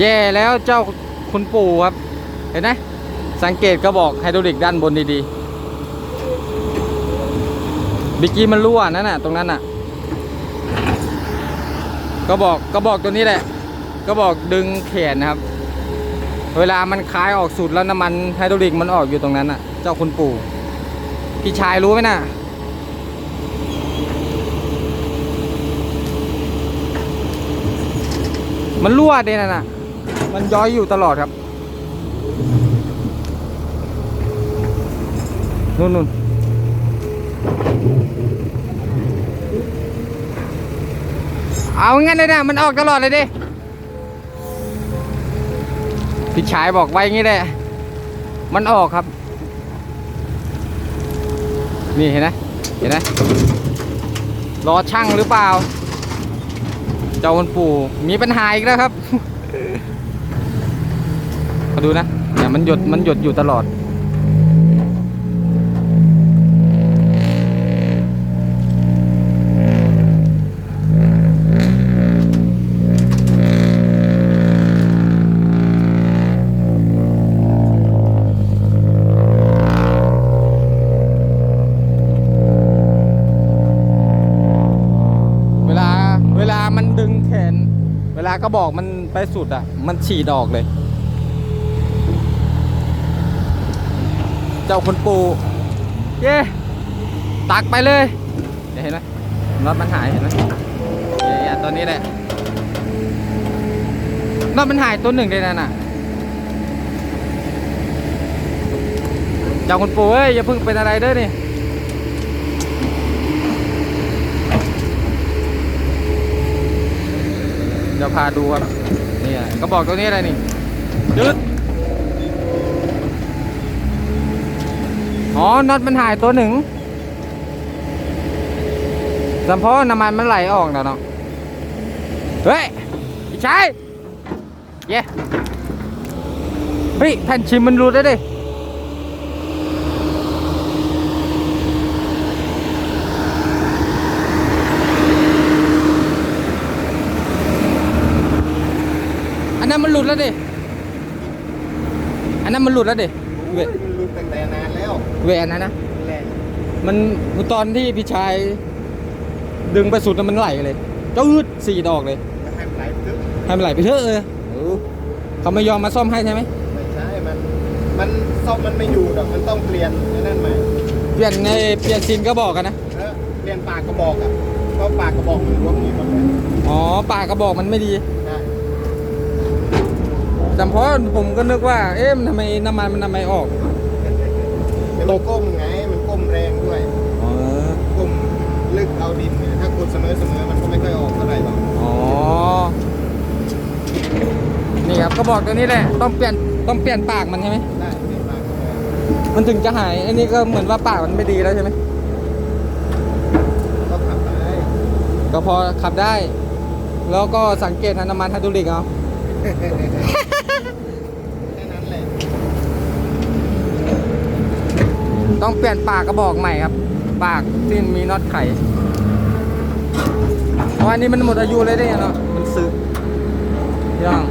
แย่แล้วเจ้าคุณปู่ครับ เห็นไหมสังเกตกระบอกไฮดรอลิกด้านบนดีๆบิกกี้มันรั่วนั่นน่ะ ตรงนั้นน่ะกระบอกกระบอกตัวนี้แหละกระบอกดึงแขนนะครับ เวลามันคลายออกสุดแล้วน้ำมันไฮดรอลิกมันออกอยู่ตรงนั้นน่ะ เจ้าคุณปู่พี่ชายรู้ไหมน่ะมันรั่วเด่นน่ะ มันย้อยอยู่ตลอดครับนู่นนู่นเอางั้นเลยนะ มันออกตลอดเลยดิพี่ชายบอกไว้งี้แหละ มันออกครับ นี่เห็นไหมเห็นไหมรอช่างหรือเปล่า เจ้าคุณปู่มีปัญหาอีกแล้วครับ ดูนะเนี่ยมันหยดมันหยดอยู่ตลอด เวลาเวลามันดึงแขน เวลากระบอกมันไปสุดอะ มันฉีดออกเลย เจ้าคุณปู่เย้ตักไปเลยเดี๋ยวเห็นไหมน็อตมันหายเห็นไหมเนี่ยตัวนี้แหละน็อตมันหายตัวหนึ่งเลยนั่นน่ะเจ้าคุณปู่เอ้ยอย่าเพิ่งเป็นอะไรเด้อนี่เดี๋ยวพาดูครับนี่อะก็บอกตัวนี้อะไรนี่ยืด อ๋อ น็อตมันหายตัวหนึ่งสัมเพาะน้ำมันมันไหลออกแล้วเนาะ เฮ้ยพี่ชายเย้เฮ้ย แผ่นชิมมันรูดได้วดิอันนั้นมันหลุดแล้วดิ อันนั้นมันหลุดแล้วดิเวมั แล้วเวอันนั้นนะแหละมันตอนที่พี่ชาย ดึงไปสุดแล้วมันไหลเลยจืดสี่ดอกเลยจะให้มันไหลไปลึกให้มันไหลไปเถอะเออเออเขาไม่ยอมมาซ่อมให้ใช่ไหมไม่ใช่มัน มันซ่อมมันไม่อยู่ดอกมันต้องเปลี่ยนไอ้นั่นใหม่เปลี่ยนในเปลี่ยนซินก็บอกกันนะเออเปลี่ยนปากกระบอกอะเพราะปากกระบอกมันรวมอยู่หมดเลยอ๋อปากกระบอกมันไม่ดีได้แต่เพราะผมก็นึกว่า เอ๊ะมันทำไมน้ำมันมันทำไมออก เดี๋ยวมันก้มไง มันก้มแรงด้วย อ๋อก้มลึกเอาดินเนี่ยถ้ากดเสมอเสมอมันก็ไม่ค่อยออกเท่าไหร่หรอกอ๋อนี่ครับกระบอกตัวนี้แหละต้องเปลี่ยนต้องเปลี่ยนปากมันใช่ไหมได้เปลี่ยนปากกระบอกมันถึงจะหายอันนี้ก็เหมือนว่าปากมันไม่ดีแล้วใช่ไหมก็ขับได้ก็พอขับได้ แล้วก็สังเกตทางน้ำมันไฮดรอลิกเอา แค่นั้นแหละ ต้องเปลี่ยนปากกระบอกใหม่ครับ ปากที่มีน็อตไขเพราะอันนี้มันหมดอายุเลยได้เนาะมันสึกย่าง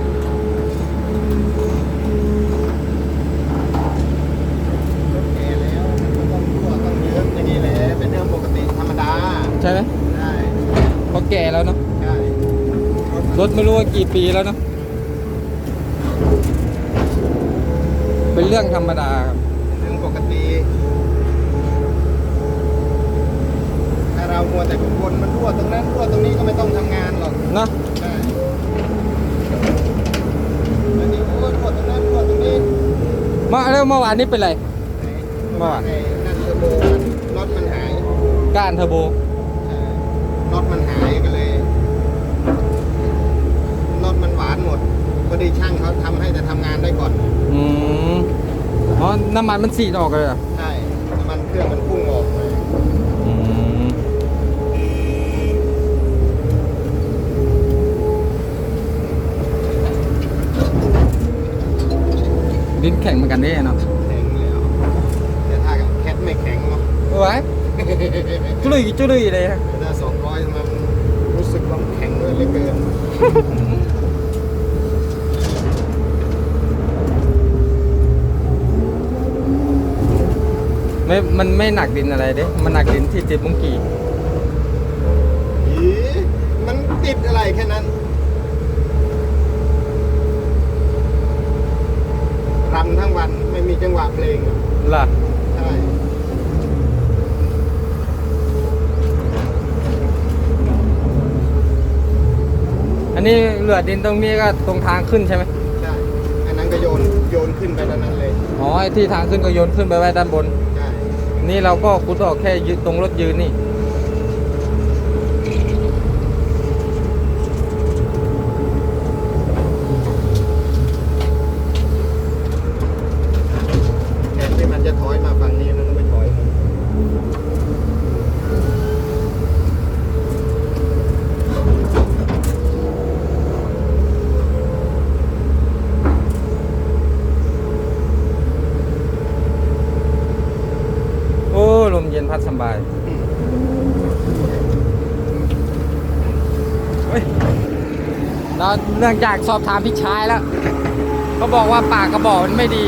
รถแก่แล้วมันต้องรั่วต้องเยิ้มอย่างนี้แหละเป็นเรื่องปกติธรรมดาใช่ไหมได้พอแก่แล้วเนาะใช่รถรถไม่รู้ว่ากี่ปีแล้วเนาะเป็นเรื่องธรรมดาครับ เป็นเรื่องปกติ ถ้า เรามัวแต่กังวลมันรั่วตรงนั้นรั่วตรงนี้ก็ไม่ต้องทำงานหรอกเนาะใช่อันนี้โอ้ยรั่วตรงนั้นรั่วตรงนี้มาแล้วเมื่อวานนี้เป็นไร เมื่อวาน ไอ้นั่นเทอร์โบมันน็อตมันหายก้านเทอร์โบ ใช่น็อตมันหายก็เลยน็อตมันหวานหมดพอดีช่างเขาทำให้แต่ทำงานได้ก่อน อืมอ๋อน้ำมันมันสีดออกเลยเหรอใช่น้ำมันเครื่องมันพุ่ง ลิ้นแข็งเหมือนกันเนี่เนาะแข็งแล้วแต่ถ้าแคทไม่แข็งเนาะไว้จุลุยจุลุยเลยฮะถ้สองร้อยมันรู้สึกว่าแข็งเลยเลืเกินไม่มันไม่หนักดินอะไรเด้ มันหนักดินที่จิดมุงกีมันติดอะไรแค่นั้น รำทั้งวันไม่มีจังหวะเพลงอะล่ะใช่อันนี้เหลือดินตรงนี้ก็ตรงทางขึ้นใช่ไหมใช่อันนั้นก็โยนโยนขึ้นไปด้านนั้นเลยอ๋อไอ้ที่ทางขึ้นก็โยนขึ้นไปไว้ด้านบน ใช่ นี่เราก็คุดออกแค่ยืนตรงรถยืนนี่ แทนที่มัน จะถอยมาฝั่งนี้มันก็ไม่ถอยโอ้ลมเย็นพัดสบายเฮ้ยเราเนื่องจากสอบถามพี่ชายแล้ว เขาบอกว่าปากกระบอกมันไม่ดี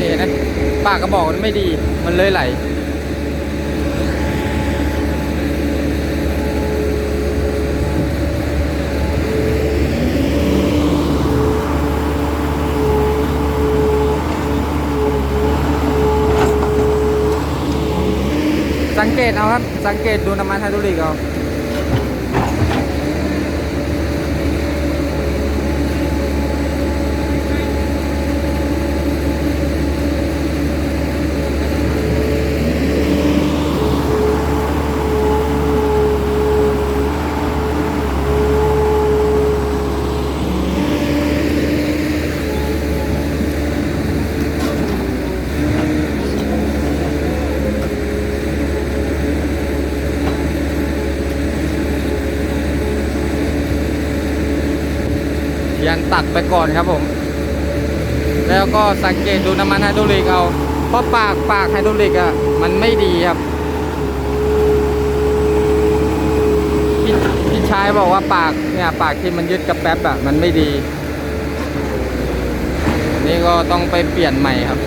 นี่นะ ปากกระบอกมันไม่ดี มันเลยไหล สังเกตเอาครับ สังเกตดูน้ำมันไฮดรอลิกเอา ยัน ตัดไปก่อนครับผม แล้วก็สังเกตดูน้ำมันไฮดรอลิกเอาเพราะปากปากไฮดรอลิกอะมันไม่ดีครับพี่พี่ชายบอกว่าปากเนี่ยปากที่มันยึดกับแป๊บอะมันไม่ดี นี่ก็ต้องไปเปลี่ยนใหม่ครับ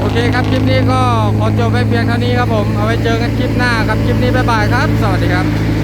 โอ เคครับ คลิปนี้ก็ขอจบไว้เพียงเท่านี้ครับผม เอาไว้เจอกันคลิปหน้าครับ คลิปนี้บ๊ายบายครับ สวัสดีครับ